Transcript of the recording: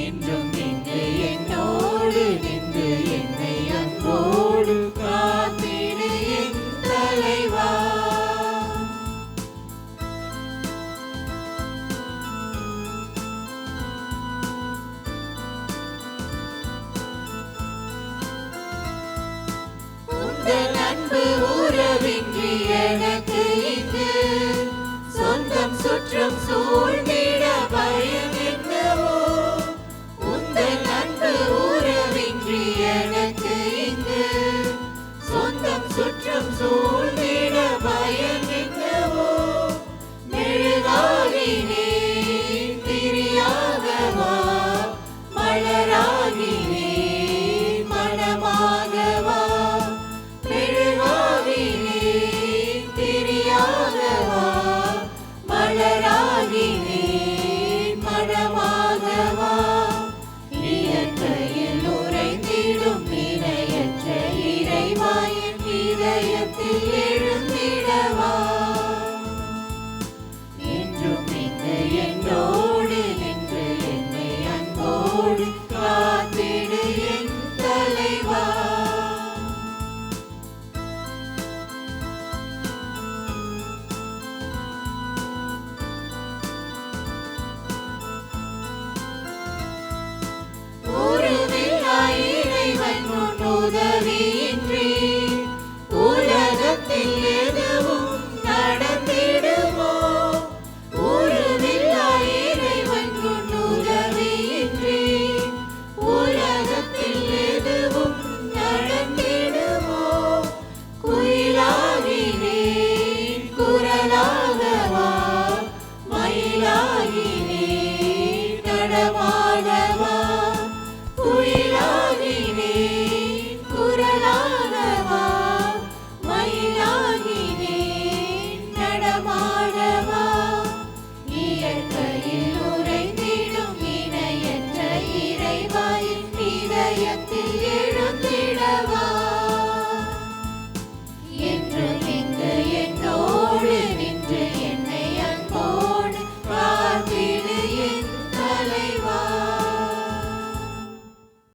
என்றும் இங்கு என்னோடு நின்று என்னை அன்போடு காத்திடு உறவின்றி எனக்கு 正宗 உயரத்தில் எழுந்திடவா? என்றும் என்னோடு நின்று என்னை அன்போடு